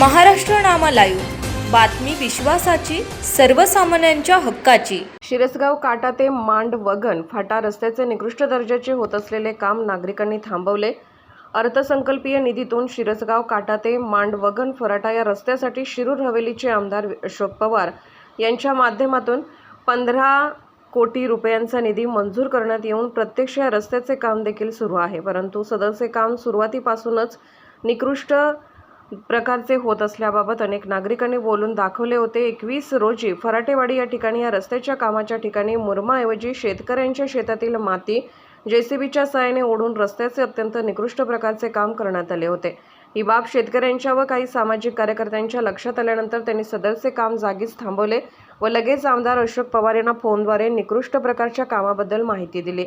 Maharashtra Nama live बातमी विश्वासाची सर्वसामान्यांच्या हक्काची. शिरसगाव काटा ते मांड वगन फाटा रस्त्याचे निकृष्ट दर्जाचे होत असलेले काम नागरिकांनी थांबवले. अर्थसंकल्पीय निधीतून शिरसगाव काटा ते मांड वगन फराटा या रस्त्यासाठी शिरूर हवेलीचे आमदार अशोक पवार यांच्या माध्यमातून पंधरा कोटी रुपयांचा निधी मंजूर करण्यात येऊन प्रत्यक्ष या रस्त्याचे काम देखील सुरू आहे. परंतु सदरचे काम सुरुवातीपासूनच निकृष्ट प्रकारचे होत असल्याबाबत अनेक नागरिकांनी बोलून दाखवले होते. एकवीस रोजी फराटेवाडी या ठिकाणी या रस्त्याच्या कामाच्या ठिकाणी मुरमाऐवजी शेतकऱ्यांच्या शेतातील माती जेसीबीच्या सहाय्याने ओढून रस्त्याचे अत्यंत निकृष्ट प्रकारचे काम करण्यात आले होते. ही बाब शेतकऱ्यांच्या व काही सामाजिक कार्यकर्त्यांच्या लक्षात आल्यानंतर त्यांनी सदरचे काम जागीच थांबवले व लगेच आमदार अशोक पवार यांना फोनद्वारे निकृष्ट प्रकारच्या कामाबद्दल माहिती दिली.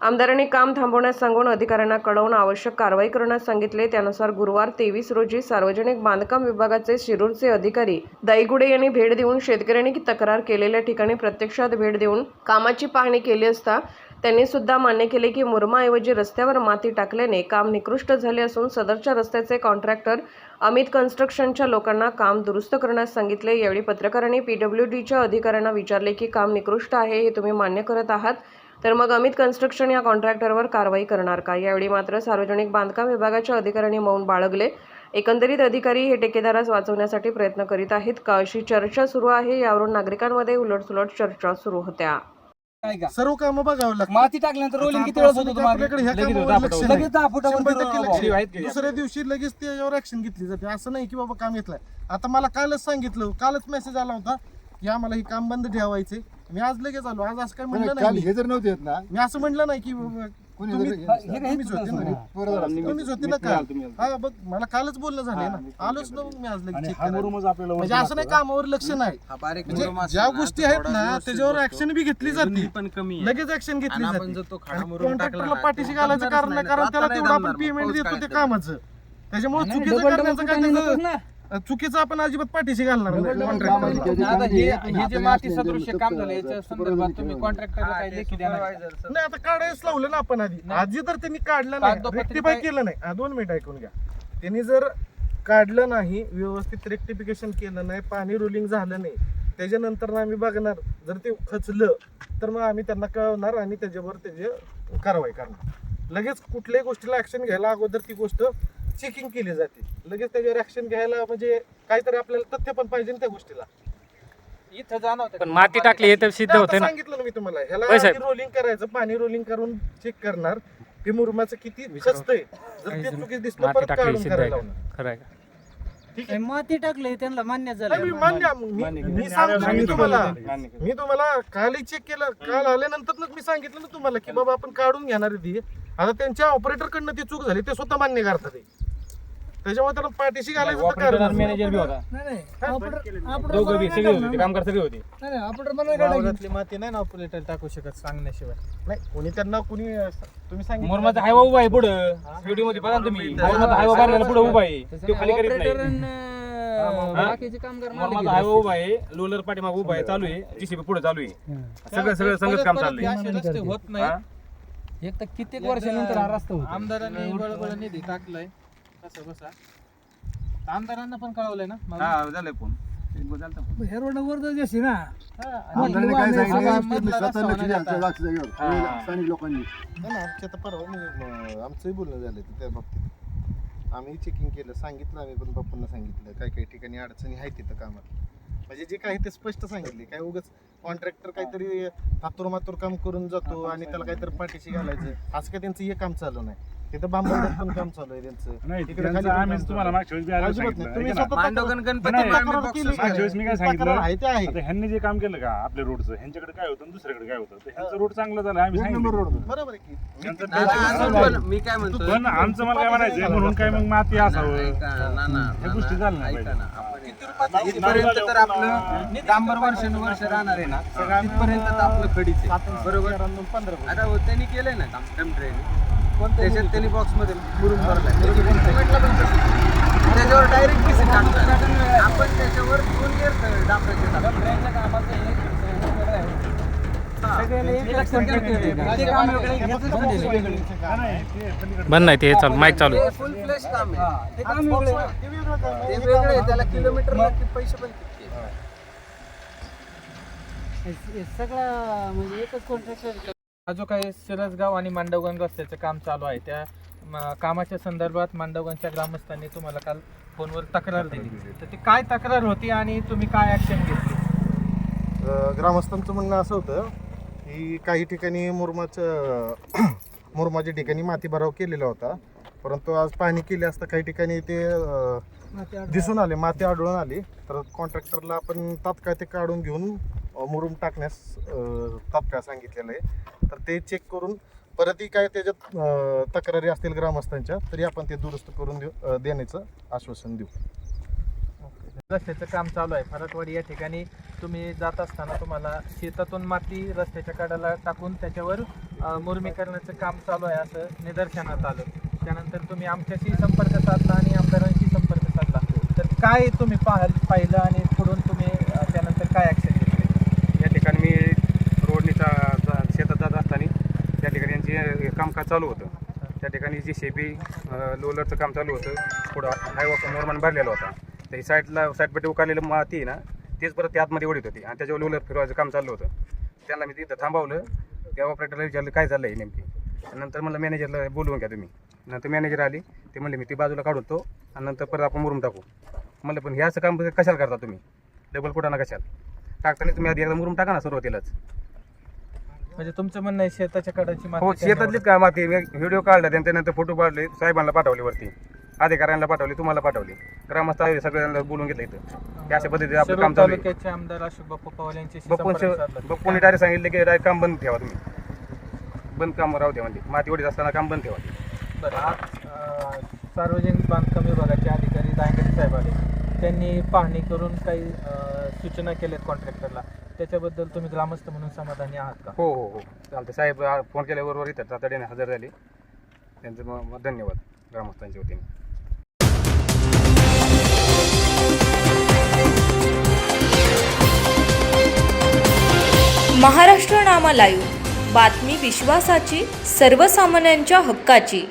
आमदारांनी काम थांबवण्यास सांगून अधिकाऱ्यांना कळवून आवश्यक कारवाई करण्यास सांगितले. त्यानुसार गुरुवार तेवीस रोजी सार्वजनिक बांधकाम विभागाचे शिरूरचे अधिकारी दाईगुडे यांनी भेट देऊन शेतकऱ्यांनी तक्रार केलेल्या ठिकाणी प्रत्यक्षात भेट देऊन कामाची पाहणी केली असता त्यांनी सुद्धा मान्य केले की मुरमाऐवजी रस्त्यावर माती टाकल्याने काम निकृष्ट झाले असून सदरच्या रस्त्याचे कॉन्ट्रॅक्टर अमित कन्स्ट्रक्शनच्या लोकांना काम दुरुस्त करण्यास सांगितले. यावेळी पत्रकारांनी पीडब्ल्यू डीच्या अधिकाऱ्यांना विचारले की काम निकृष्ट आहे हे तुम्ही मान्य करत आहात. तर मग अमित कन्स्ट्रक्शन या कॉन्ट्रॅक्टरवर कारवाई करणार का? यावेळी मात्र सार्वजनिक बांधकाम विभागाच्या अधिकाऱ्यांनी मौन बाळगले. एकंदरीत अधिकारी हे ठेकेदारास वाचवण्यासाठी प्रयत्न करीत आहेत का? अशी चर्चा सुरू आहे. यावरून नागरिकांमध्ये उलटसुलट चर्चा सुरू होत्या. सर्व काम बघावं लागतं माती टाकल्यानंतर रोलिंग किती वेळेस होतं आपल्याकडे ह्या लगेच कामावर लक्ष नाही. लगेच दहा फुटावर शंभर टक्के फिरवलं लक्ष बाबा. आहे. दुसऱ्या दिवशी लगेच त्याच्यावर ऍक्शन घेतली जाते. असं नाही की बाबा काम घेतलंय. आता मला कालच सांगितलं. कालच मेसेज आला होता की आम्हाला ही काम बंद ठेवायचे मी आज लगेच आलो आज असं काय म्हणलं काल नाही हे जर नव्हते येत ना मी असं म्हणलं नाही की बाबा कोणी तुम्ही- जर- हे काही तुम्हीच होते ना. पोरं जरा असतील. तुम्हीच होते ना काल हा बघ मला कालच बोलणं झालंय ना आलोच ना मी आज लगेच check करायला. म्हणजे असं नाही कामावर लक्ष नाही हा बारीक म्हणजे मुरुम ज्या ना, गोष्टी तो आहेत थोडा ना व्यवस्थित त्याच्यावर बसतो. ऍक्शन बी घेतली जाते पण कमी आहे लगेच ऍक्शन घेतली आणि आपण जाते जर तो खडा आणि मुरुम टाकला कॉन्ट्रॅक्टरला ना, पाठीशी तो घालायचं कारण नाही नाही. कारण आता त्याला नाही तेवढं आपण पेमेंट पाऊस देतो ते काढायचा. कामाचं त्याच्यामुळे नाही, चुकीचं करण्याचं काय त्याचं- ना. चुकीचं आपण अजिबात पाठीशी घालणार नाही. त्याची आता हे हे जे माती सदृश्य काम झालं याच्या संदर्भात तुम्ही कॉन्ट्रॅक्टरला हा, काही लेखी ना. नाही आता काढायच लावलं ना आपण आधी. आधी तर त्यांनी काढलं नाही. कागदोपत्री रेक्टिफाय काय- केलं नाही. हा, दोन मिनिट ऐकून घ्या. त्यांनी जर काढलं नाही व्यवस्थित रेक्टिफिकेशन केलं नाही पाणी रोलिंग झालं नाही त्याच्यानंतर आम्ही बघणार. जर ते खचलं तर मग आम्ही त्यांना कळवणार आणि त्याच्यावर त्याची कारवाई करणार. लगेच कुठल्याही गोष्टीला ऍक्शन घ्यायला अगोदर ती गोष्ट चेकिंग केली जाते. लगेच त्याच्यावर ऍक्शन घ्यायला म्हणजे काहीतरी आपल्याला तथ्य पण पाहिजे ना त्या गोष्टीला. इथं जाणवतं पण माती टाकली हे तर सिद्ध आता होते ना. सांगितलं ना मी तुम्हाला. होय ह्याला साहेब. रोलिंग करायचं पाणी रोलिंग करून चेक करणार. ते मुरमाचं किती खचतंय. जर ते चुकीचं दिसलं माती परत टाकली काढून सिद्ध आहे करायला का? लावणार. खरं आहे का? ठीक आहे. माती टाकले त्यांना मान्य नाही, मी मान्य मी मी सांगतो मी तुम्हाला. मी तुम्हाला कालही चेक केलं. काल आल्यानंतर मी सांगितलं ना तुम्हाला की बाबा आपण काढून घेणार आहे ती आता त्यांच्या ऑपरेटर कडनं ती चूक झाली ते स्वतः मान्य करतात. ते. त्याच्यामुळे त्याला पाठीशी घालायचं होतं कारण मॅनेजर बी होता. दोघं बी सगळे होते कामगार सगळे होते वावरातली माती नाही ना ऑपरेटर टाकू शकत सांगण्याशिवाय. नाही कोणी त्यांना कोणी तुम्ही सांगितलं. मोरमाचा हायवा उभा आहे पुढं. व्हिडिओमध्ये बघा ना तुम्ही. मोरमाचा हायवा बांधलेला पुढे उभा आहे. तो खाली करीत नाही. बाकीचे कामगार मोरमाचा हायवा उभा आहे. लोलर पाठीमाग उभा आहे चालू आहे. जीसीबी पुढे चालू आहे. सगळं सगळं संगत काम चाललंय असे रस्ते होत हा? नाही एक तर कित्येक वर्षानंतर हा रस्ता होतो. आमदारांनी बळबळ निधी टाकलाय. बसा आमदारांना पण कळवलंय ना? हा झालंय फोन. झालता फोन. हे रोडवर जशी ना? हा, आमदारांनी काय सांगितलं? सगळा व्यवस्थित मधला स्वतः रस्ता लक्ष होणार द्या आता. लक्ष जागेवर हा. स्थानिक लोकांनी. नाही ना आमच्या आता परवा मी अं, आमचंही बोलणं झालं त्या बाबतीत. आम्ही चेकिंग केलं सांगितलं आम्ही पण पप्पांना सांगितलं. काही काही ठिकाणी अडचणी आहेत तिथं कामात. म्हणजे जे काही ते स्पष्ट सांगितले. काय उगाच कॉन्ट्रॅक्टर काहीतरी हातूर मातूर काम करून जातो आणि त्याला काहीतरी पाठीशी घालायचं. असं काय त्यांचं हे काम चालू नाही. तिथं बांबवण्यात पण काम चालू आहे त्यांचं. नाही तिकडे त्यांचं खाली पण आम्हीच काम तुम्हाला चालू मागच्या वेळेस बी आहे. आलं अजिबात नाही. सांगितलं. तुम्ही आहे का स्वतः मांडवगण गणपती नाही, आम्ही तक्रार बक्षीस केली. का? मागच्या वेळेस मी काय सांगितलं? तक्रार आहे ते आहे. आता ह्यांनी जे काम केलं का आपल्या रोडचं ह्यांच्याकडे काय होतं आणि दुसऱ्याकडे काय होतं? तर ह्यांचं रोड चांगलं झालं आम्ही नंबर सांगितलं. रोड. बरोबर आहे की. त्यांचं ना, ना, त्याचं अजून झालं. पण मी काय म्हणतो पण आमचं मला काय म्हणायचं म्हणून काय मग माती असावं? ऐका ना, ना, ह्या गोष्टी झाल्या नाही पाहिजे. इथपर्यंत तर आपलं डांबर वर्षानुवर्ष राहणार आहे ना तिथपर्यंत तर आपलं खडीच आहे. बरोबर? पंधरा आता हो, त्यांनी केलंय ना काम टेम्परेरी त्याच्यात त्यांनी बॉक्समध्ये मुरुम भरलाय सिमेंटला पण तसं. त्याच्यावर डायरेक्ट पीसी टाकतात आपण त्याच्यावर दोन डांबराचे टाकतो बंद नाही ते चालू माईक चालू फुल फ्लेश काम आहे ते काम वेगळं आहे. त्याला किलोमीटर पैसे पण किती आहे. हा जो काही सिरसगाव आणि मांडवगण रस्त्याचं काम चालू आहे त्या म- कामाच्या संदर्भात मांडवगणच्या ग्रामस्थांनी तुम्हाला काल फोनवर तक्रार दिली. तर ती काय तक्रार होती आणि तुम्ही काय ऍक्शन घेतली? अ, ग्रामस्थांचं म्हणणं असं होतं की काही ठिकाणी मुरमाचं मुरमाच्या ठिकाणी माती भराव केलेला होता. परंतु आज पाणी केले असता काही ठिकाणी ते अ, दिसून आले माती आढळून आली. तर कॉन्ट्रॅक्टरला आपण तात्काळ ते काढून घेऊन मुरुम टाकण्यास तात्काळ सांगितलेलं आहे. तर ते चेक करून परतही काय त्याच्यात तक्रारी असतील ग्रामस्थांच्या तरी आपण ते दुरुस्त करून देऊ देण्याचं आश्वासन देऊ. रस्त्याचं काम चालू आहे. फरकवाडी या ठिकाणी तुम्ही जात असताना तुम्हाला शेतातून माती रस्त्याच्या कडाला टाकून त्याच्यावर मुरमीकरणाचं काम चालू आहे असं निदर्शनात आलं. त्यानंतर तुम्ही आमच्याशी संपर्क साधला आणि आमदारांशी संपर्क साधला. तर काय तुम्ही पाहाल पाहिलं आणि पुढून तुम्ही अ, त्यानंतर काय ॲक्शन मी रोडनीचा जा- शेतात जात असताना त्या ठिकाणी यांचे कामकाज चालू होतं. त्या ठिकाणी जी शेपी लोलरचं काम चालू होतं. पुढं हायवा मोरमान भरलेला होता. त्या साईडला साईडपट्टी उकारलेलं माती आहे ना तेच परत त्या आतमध्ये ओढीत होती. आणि त्याच्यावर लोलर फिरवायचं काम चालू होतं. त्यांना मी तिथं थांबवलं. त्या ऑपरेटरला विचारलं काय झालं आहे नेमकी? आणि नंतर मला मॅनेजरला बोलवून घ्या तुम्ही. नंतर मॅनेजर आली. ते म्हणले मी ती बाजूला काढून तो आणि नंतर परत आपण मुरुम टाकू. म्हणलं पण हे असं काम कशाला करता तुम्ही? डबल कुठं ना कशाला? टाकताना तुम्ही आधी एकदा मुरुम टाका ना सुरुवातीलाच. म्हणजे तुमचं म्हणणं आहे शेताच्या कडाची हो शेतातलीच काय माती व्हिडिओ काढला त्यानंतर फोटो काढले साहेबांना पाठवले वरती. अधिकाऱ्यांना पाठवले तुम्हाला पाठवली. ग्रामस्थ आहे, सगळ्यांना बोलून घेतलं इथं. अशा पद्धतीने आपलं काम चालू आहे. तालुक्याचे आमदार अशोक बाप्पा पवार यांच्याशी बप्पून. बप्पूने डायरेक्ट सांगितलं की डायरेक्ट काम बंद ठेवा तुम्ही. बंद काम राहू द्या म्हणजे. माती ओढीत असताना काम बंद ठेवा. बरं आज अं, सार्वजनिक बांधकाम विभागाचे अधिकारी दायंगडे साहेब आले. त्यांनी पाहणी करून काही अं, सूचना केल्यात कॉन्ट्रॅक्टरला त्याच्याबद्दल तुम्ही ग्रामस्थ म्हणून समाधानी आहात का? हो हो हो. चालतं साहेब आ- फोन केल्याबरोबर इथं तातडीने हजर झाले. त्यांचं म- म- धन्यवाद ग्रामस्थांच्या वतीने. महाराष्ट्र नामा लाईव्ह. बातमी विश्वासाची सर्वसामान्यांच्या हक्काची.